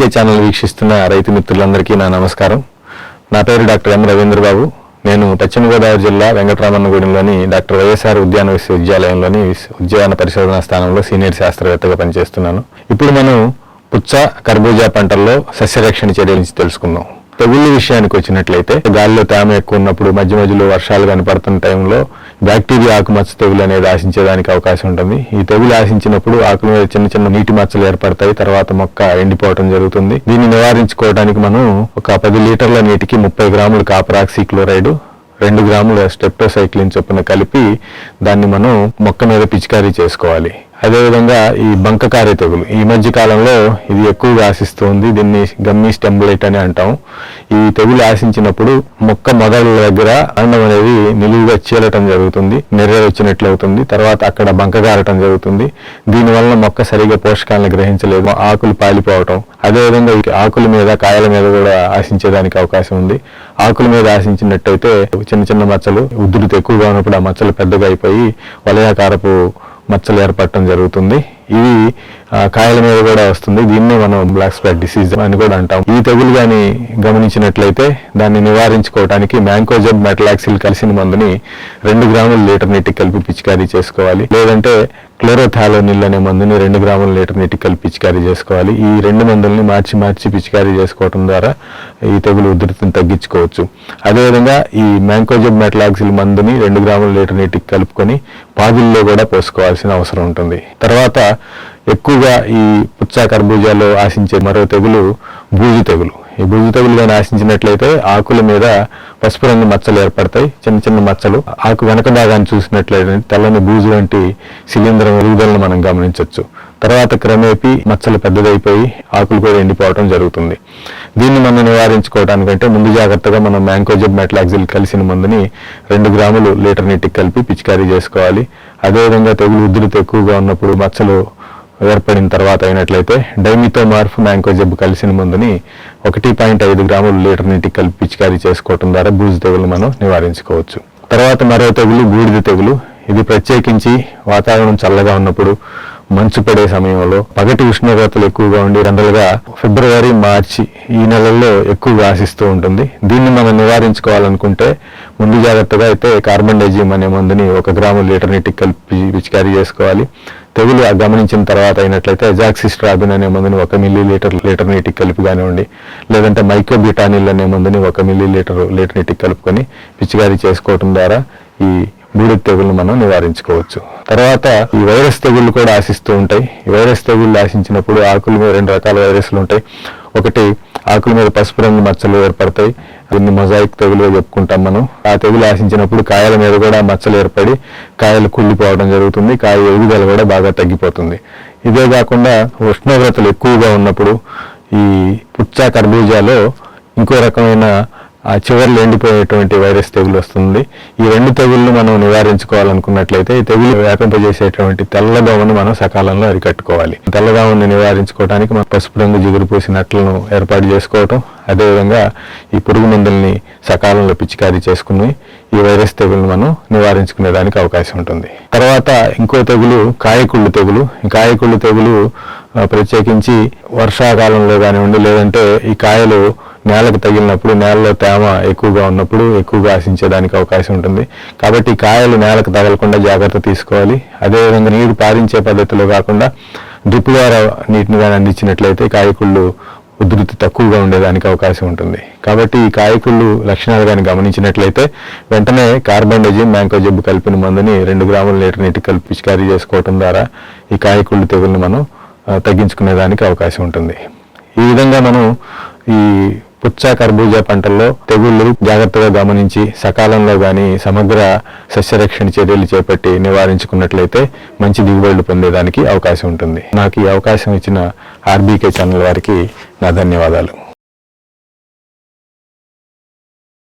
NK channel వీక్షిస్తున్న రైతు మిత్రులందరికీ నా నమస్కారం. నా పేరు డాక్టర్ ఎం రవీంద్రబాబు. నేను పశ్చిమ గోదావరి జిల్లా వెంకటరామన్నగూడెంలోని డాక్టర్ వైఎస్ఆర్ ఉద్యాన విశ్వవిద్యాలయంలోని ఉద్యాన పరిశోధనా స్థానంలో సీనియర్ శాస్త్రవేత్తగా పనిచేస్తున్నాను. ఇప్పుడు మనం పుచ్చ కర్బూజా పంటల్లో సస్యరక్షణ చర్యల నుంచి తెలుసుకుందాం. తెగుళ్ళ విషయానికి వచ్చినట్లయితే గాలిలో తేమ ఎక్కువ ఉన్నప్పుడు మధ్య మధ్యలో వర్షాలు కనపడుతున్న టైంలో బ్యాక్టీరియా ఆకుమచ్చ తెగులు అనేది ఆశించేదానికి అవకాశం ఉంటుంది. ఈ తెగులు ఆశించినప్పుడు ఆకుల మీద చిన్న చిన్న నీటి మచ్చలు ఏర్పడతాయి తర్వాత మొక్క ఎండిపోవడం జరుగుతుంది. దీన్ని నివారించుకోవడానికి మనం ఒక పది లీటర్ల నీటికి ముప్పై గ్రాములు కాపరాక్సీ క్లోరైడ్ రెండు గ్రాముల స్టెప్టోసైక్లిన్ చొప్పున కలిపి దాన్ని మనం మొక్క మీద పిచికారీ చేసుకోవాలి. అదేవిధంగా ఈ బంకకారే తెగులు. ఈ మధ్య కాలంలో ఇది ఎక్కువగా ఆశిస్తుంది. దీన్ని గమ్మీ స్టెంబులైట్ అని అంటాం. ఈ తెగులు ఆశించినప్పుడు మొక్క మొదల దగ్గర అండం అనేది నిలువుగా చీలటం జరుగుతుంది. నెర్ర వచ్చినట్లు అవుతుంది. తర్వాత అక్కడ బంకగారటం జరుగుతుంది. దీనివల్ల మొక్క సరిగా పోషకాలను గ్రహించలేదు ఆకులు పాలిపోవటం. అదేవిధంగా ఈ ఆకుల మీద కాయల మీద కూడా ఆశించేదానికి అవకాశం ఉంది. ఆకుల మీద ఆశించినట్టయితే చిన్న చిన్న మచ్చలు ఉద్దుడితో ఎక్కువగా ఉన్నప్పుడు ఆ మచ్చలు పెద్దగా అయిపోయి వలయాకారపు మచ్చలు ఏర్పడటం జరుగుతుంది. ఇవి కాయల మీద కూడా వస్తుంది. దీన్నే మనం బ్లాక్ స్పాట్ డిసీజ్ అని కూడా అంటాం. ఈ తెగులు కానీ గమనించినట్లయితే దాన్ని నివారించుకోవడానికి మ్యాంకోజెబ్ మెటలాక్సిల్ కలిసిన మందుని రెండు గ్రాముల లీటర్ నీటికి కలిపి పిచికారీ చేసుకోవాలి. లేదంటే క్లోరోథాలోనిల్ అనే మందుని రెండు గ్రాముల లీటర్ నీటికి కలిపి పిచికారీ చేసుకోవాలి. ఈ రెండు మందుల్ని మార్చి మార్చి పిచికారీ చేసుకోవడం ద్వారా ఈ తెగులు ఉధృతిని తగ్గించుకోవచ్చు. అదేవిధంగా ఈ మ్యాంకోజెబ్ మెటలాక్సిల్ మందుని రెండు గ్రాముల లీటర్ నీటికి కలుపుకొని పాదుల్లో కూడా పోసుకోవాల్సిన అవసరం ఉంటుంది. తర్వాత ఎక్కువగా ఈ పుచ్చ కర్బూజాలో ఆశించే మరో తెగులు బూజు తెగులు. ఈ బూజు తెగులు కానీ ఆశించినట్లయితే ఆకుల మీద పసుపు రంగు మచ్చలు ఏర్పడతాయి చిన్న చిన్న మచ్చలు. ఆకు వెనక భాగాన్ని చూసినట్లయితే తెల్లని బూజు వంటి శిలీంధ్రం ఎదుగుదలను మనం గమనించవచ్చు తర్వాత క్రమేపీ మచ్చలు పెద్దదైపోయి ఆకులు కూడా ఎండిపోవడం జరుగుతుంది. దీన్ని మనం నివారించుకోవడానికంటే ముందు జాగ్రత్తగా మనం మ్యాంకోజెబ్ మెట్లాక్సిల్ కలిసిన మందుని రెండు గ్రాములు లీటర్ నీటికి కలిపి పిచికారీ చేసుకోవాలి. అదేవిధంగా తెగులు ఉధృతి ఎక్కువగా ఉన్నప్పుడు మచ్చలు ఏర్పడిన తర్వాత అయినట్లయితే డైమితోమార్ఫ్ మ్యాంకోజెబ్ కలిసిన మందుని ఒకటి పాయింట్ ఐదు గ్రాములు లీటర్ నీటికి కలిపి పిచికారీ చేసుకోవటం ద్వారా బూజు తెగులు మనం నివారించుకోవచ్చు. తర్వాత మరో తెగులు బూడిద తెగులు. ఇది ప్రత్యేకించి వాతావరణం చల్లగా ఉన్నప్పుడు మంచు పడే సమయంలో పగటి ఉష్ణోగ్రతలు ఎక్కువగా ఉండి రెండలుగా ఫిబ్రవరి మార్చి ఈ నెలల్లో ఎక్కువగా ఆశిస్తూ ఉంటుంది. దీన్ని మనం నివారించుకోవాలనుకుంటే ముందు జాగ్రత్తగా అయితే కార్బన్ డైజియం అనే మందుని ఒక గ్రాము లీటర్ నీటికి కలిపి పిచికారీ చేసుకోవాలి. తెగులు గమనించిన తర్వాత అయినట్లయితే అజాక్సిస్ట్రాబిన్ అనే మందుని ఒక మిల్లీ లీటర్ లీటర్ నీటికి కలిపి కానివ్వండి లేదంటే మైక్రోబ్యూటానిల్ అనే మందుని ఒక మిల్లీ లీటర్ లీటర్ నీటికి కలుపుకొని పిచికారీ చేసుకోవటం ద్వారా ఈ బూడిద తెగులను మనం నివారించుకోవచ్చు. తర్వాత ఈ వైరస్ తెగుళ్ళు కూడా ఆశిస్తూ ఉంటాయి. ఈ వైరస్ తెగుళ్ళు ఆశించినప్పుడు ఆకుల మీద రెండు రకాల వైరస్లు ఉంటాయి. ఒకటి ఆకుల మీద పసుపు రంగు మచ్చలు ఏర్పడతాయి. దీన్ని మొజాయిక్ తెగులుగా చెప్పుకుంటాం మనం. ఆ తెగులు ఆశించినప్పుడు కాయల మీద కూడా మచ్చలు ఏర్పడి కాయలు కుళ్ళిపోవడం జరుగుతుంది కాయ ఎదుగుదల కూడా బాగా తగ్గిపోతుంది. ఇదే కాకుండా ఉష్ణోగ్రతలు ఎక్కువగా ఉన్నప్పుడు ఈ పుచ్చా కర్బూజాలో ఇంకో రకమైన ఆ చివర్లు ఎండిపోయేటువంటి వైరస్ తెగులు వస్తుంది. ఈ రెండు తెగుళ్ళు మనం నివారించుకోవాలనుకున్నట్లయితే ఈ తెగులు వ్యాపింపజేసేటువంటి తెల్లదోమను మనం సకాలంలో అరికట్టుకోవాలి. తెల్లదోమని నివారించుకోవడానికి మనం పసుపు రంగు జిగురు పూసిన నట్లను ఏర్పాటు చేసుకోవటం అదేవిధంగా ఈ పురుగు మందుల్ని సకాలంలో పిచికారీ చేసుకుని ఈ వైరస్ తెగులను మనం నివారించుకునేదానికి అవకాశం ఉంటుంది. తర్వాత ఇంకో తెగులు కాయకుళ్ళు తెగులు. ఈ కాయకుళ్ళు తెగులు ప్రత్యేకించి వర్షాకాలంలో కానివ్వండి లేదంటే ఈ కాయలు నేలకు తగిలినప్పుడు నేలలో తేమ ఎక్కువగా ఉన్నప్పుడు ఎక్కువగా ఆశించేదానికి అవకాశం ఉంటుంది. కాబట్టి కాయలు నేలకు తగలకుండా జాగ్రత్త తీసుకోవాలి. అదేవిధంగా నీరు పారించే పద్ధతిలో కాకుండా డ్రిప్ ద్వారా నీటిని కానీ అందించినట్లయితే కాయకుళ్ళు ఉధృతి తక్కువగా ఉండేదానికి అవకాశం ఉంటుంది. కాబట్టి ఈ కాయకుళ్ళు లక్షణాలు కానీ గమనించినట్లయితే వెంటనే కార్బన్ మ్యాంకో జబ్బు కలిపిన మందుని రెండు గ్రాముల లీటర్ నీటి కలిపి పిచికారీ చేసుకోవటం ద్వారా ఈ కాయకుళ్ళు తెగుల్ని మనం తగ్గించుకునేదానికి అవకాశం ఉంటుంది. ఈ విధంగా మనం ఈ పుచ్చ కర్బూజా పంటల్లో తెగుళ్ళు జాగ్రత్తగా గమనించి సకాలంలో గాని సమగ్ర సస్యరక్షణ చర్యలు చేపట్టి నివారించుకున్నట్లయితే మంచి దిగుబడులు పొందేదానికి అవకాశం ఉంటుంది. నాకు ఈ అవకాశం ఇచ్చిన ఆర్బీకే ఛానల్ వారికి నా ధన్యవాదాలు.